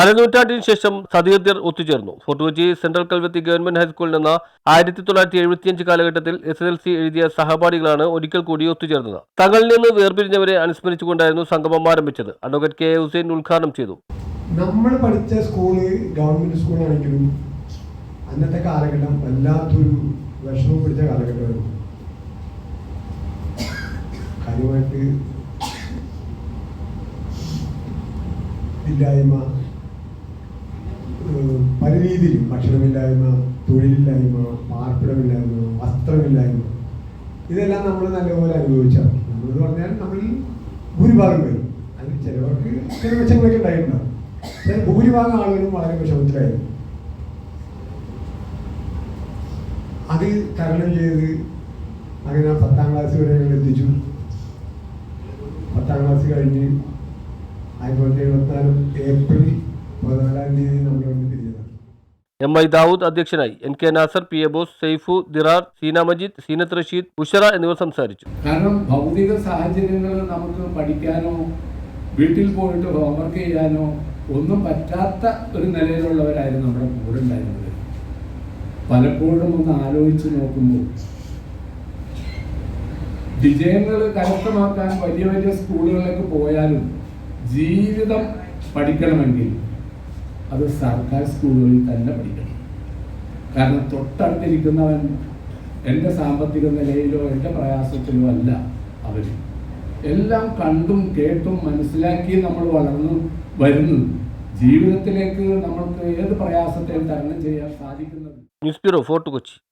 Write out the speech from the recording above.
അരനൂറ്റാണ്ടിന് ശേഷം സതീർത്ഥ്യർ ഒത്തുചേർന്നു. Fort Kochi central Kalvathi government ഹൈസ്കൂളിൽ നിന്ന് ആയിരത്തി തൊള്ളായിരത്തി എഴുപത്തിയഞ്ച് കാലഘട്ടത്തിൽ എസ് എൽ സി എഴുതിയ സഹപാഠികളാണ് ഒരിക്കൽ കൂടി ഒത്തുചേർന്നത്. തങ്ങളിൽ നിന്ന് വേർപിരിഞ്ഞവരെ അനുസ്മരിച്ചുകൊണ്ടായിരുന്നു സംഗമം ആരംഭിച്ചത്. അഡ്വക്കേറ്റ് കെ ഹുസൈൻ ഉദ്ഘാടനം ചെയ്തു. നമ്മൾ പഠിച്ച സ്കൂൾ ഗവൺമെന്റ് സ്കൂളാണെങ്കിലും അന്നത്തെ കാലഘട്ടം വല്ലാത്തൊരു വിഷമം പിടിച്ച കാലഘട്ടമായിരുന്നു. കാര്യമായിട്ട് ഇല്ലായ്മ ഏഹ് പല രീതിയിലും ഭക്ഷണമില്ലായ്മ തൊഴിലില്ലായ്മ പാർപ്പിടമില്ലായ്മ വസ്ത്രമില്ലായ്മ. ഇതെല്ലാം നമ്മൾ നല്ലപോലെ അനുഭവിച്ചാണ് നമ്മളെന്ന് പറഞ്ഞാൽ നമ്മളിൽ ഭൂരിഭാഗം പേരും അതിൽ ചിലവർക്ക് ചില മെച്ചങ്ങളൊക്കെ ഉണ്ടായിട്ടുണ്ടാവും. എന്നാൽ ഭൂരിഭാഗം ആളുകളും വളരെ വിഷമത്തിലായിരുന്നു അത് തരണം ചെയ്ത് അങ്ങനെ പത്താം ക്ലാസ് വരെ ഞങ്ങൾ എത്തിച്ചു. പത്താം ക്ലാസ് കഴിഞ്ഞ് ആയിരത്തി തൊള്ളായിരത്തി എഴുപത്തിനാല് ഏപ്രിൽ പതിനാലാം തീയതി നമ്മൾ ഇവിടെ എം ഐ ദാവൂദ് അധ്യക്ഷനായി. N K Nasser P A Bose Saifu Dirar Seena Majeed Seenath Rasheed Ushara എന്നിവർ സംസാരിച്ചു. കാരണം ഭൗതിക സാഹചര്യങ്ങൾ നമുക്ക് പഠിക്കാനോ വീട്ടിൽ പോയിട്ട് ഹോംവർക്ക് ചെയ്യാനോ ഒന്നും പറ്റാത്ത ഒരു നിലയിലുള്ളവരായിരുന്നു നമ്മുടെ കൂടെ ഉണ്ടായിരുന്നത്. പലപ്പോഴും ഒന്ന് ആലോചിച്ച് നോക്കുമ്പോൾ വിജയങ്ങൾ കരസ്ഥമാക്കാൻ വലിയ വലിയ സ്കൂളുകളിലേക്ക് പോയാലും ജീവിതം പഠിക്കണമെങ്കിൽ അത് സർക്കാർ സ്കൂളുകളിൽ തന്നെ പഠിക്കണം. കാരണം തൊട്ടടുത്തിരിക്കുന്നവൻ എന്റെ സാമ്പത്തിക നിലയിലോ എന്റെ പ്രയാസത്തിലോ അല്ല അവർ എല്ലാം കണ്ടും കേട്ടും മനസ്സിലാക്കി നമ്മൾ വളർന്നു വരുന്നു. ജീവിതത്തിലേക്ക് നമ്മൾക്ക് ഏത് പ്രയാസത്തെയും തരണം ചെയ്യാൻ സാധിക്കുന്നത് ന്യൂസ് ബ്യൂറോ ഫോർട്ട് കൊച്ചി.